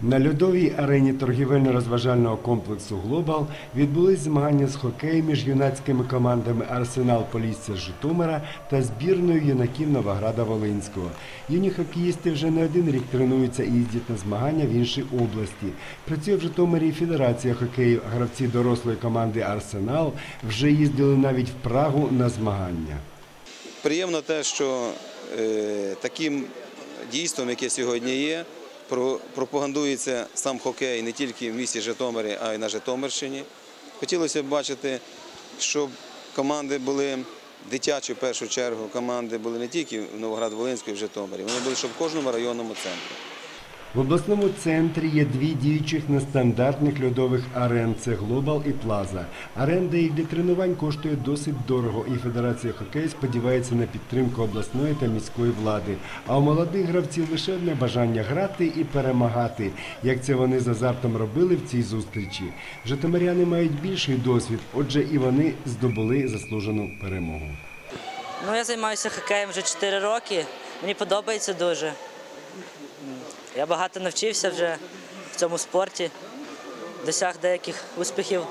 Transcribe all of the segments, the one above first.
На льодовій арені торгівельно-розважального комплексу Глобал відбулись змагання з хокею між юнацькими командами Арсенал Полісся Житомира та збірною юнаків Новограда Волинського. Юні хокеїсти вже не один рік тренуються і їздять на змагання в інші області. Працює в Житомирі Федерація хокею. Гравці дорослої команди Арсенал вже їздили навіть в Прагу на змагання. Приємно те, що е, таким дійством, яке сьогодні є, пропагандується сам хокей не тільки в місті Житомирі, а й на Житомирщині. Хотілося б бачити, щоб команди були дитячі в першу чергу, команди були не тільки в Новоград-Волинську в Житомирі, вони були щоб в кожному районному центрі. В обласному центрі є дві діючих нестандартних льодових арен це Глобал і Плаза. Аренда їх для тренувань коштує досить дорого, і Федерація хокею сподівається на підтримку обласної та міської влади. А у молодих гравців лише одне бажання грати і перемагати, як це вони з азартом робили в цій зустрічі. Житомиряни мають більший досвід, отже, і вони здобули заслужену перемогу. Ну, я займаюся хокеєм вже 4 роки. Мені подобається дуже. Я багато навчився вже в цьому спорті, досяг деяких успіхів.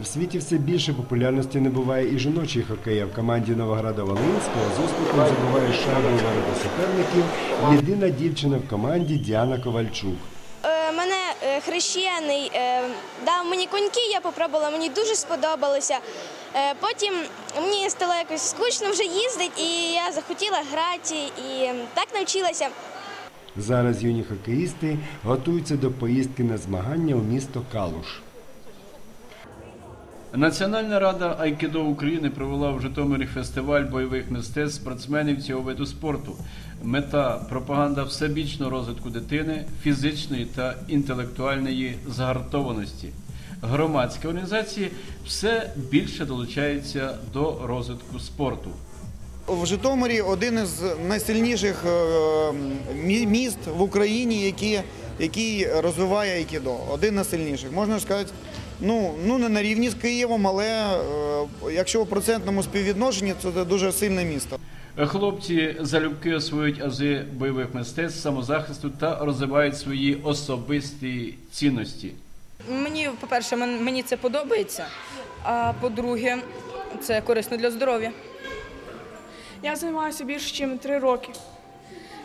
В світі все більше популярності не буває і жіночий хокей. А В команді Новограда Волинського з успіхом забуває шайбу ворота суперників. Єдина дівчина в команді Діана Ковальчук. Е, Мене е, хрещений е, дав мені коньки, я попробувала, мені дуже сподобалося. Потім мені стало якось скучно вже їздити, і я захотіла грати, і так навчилася. Зараз юні хокеїсти готуються до поїздки на змагання у місто Калуш. Національна рада Айкідо України провела в Житомирі фестиваль бойових мистецтв спортсменів цього виду спорту. Мета пропаганда всебічного розвитку дитини, фізичної та інтелектуальної згартованості. Громадські організації все більше долучаються до розвитку спорту. В Житомирі один із найсильніших е, міст в Україні, які, який розвиває айкідо. Один з найсильніших. Можна сказати, ну, ну не на рівні з Києвом, але е, якщо в процентному співвідношенні, то це дуже сильне місто. Хлопці залюбки освоюють ази бойових мистецтв, самозахисту та розвивають свої особисті цінності. Мені, по-перше, мен- мені це подобається, а по-друге, це корисно для здоров'я. Я займаюся більше, ніж три роки.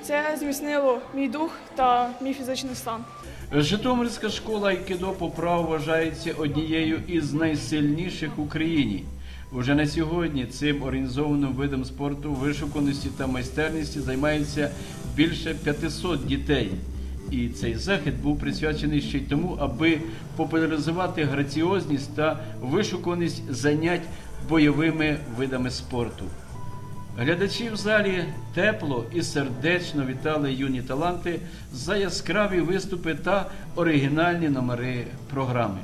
Це зміцнило мій дух та мій фізичний стан. Житомирська школа Айкідо по праву вважається однією із найсильніших в Україні. Уже на сьогодні цим організованим видом спорту вишуканості та майстерності займається більше 500 дітей. І цей захід був присвячений ще й тому, аби популяризувати граціозність та вишуканість занять бойовими видами спорту. Глядачі в залі тепло і сердечно вітали юні таланти за яскраві виступи та оригінальні номери програми.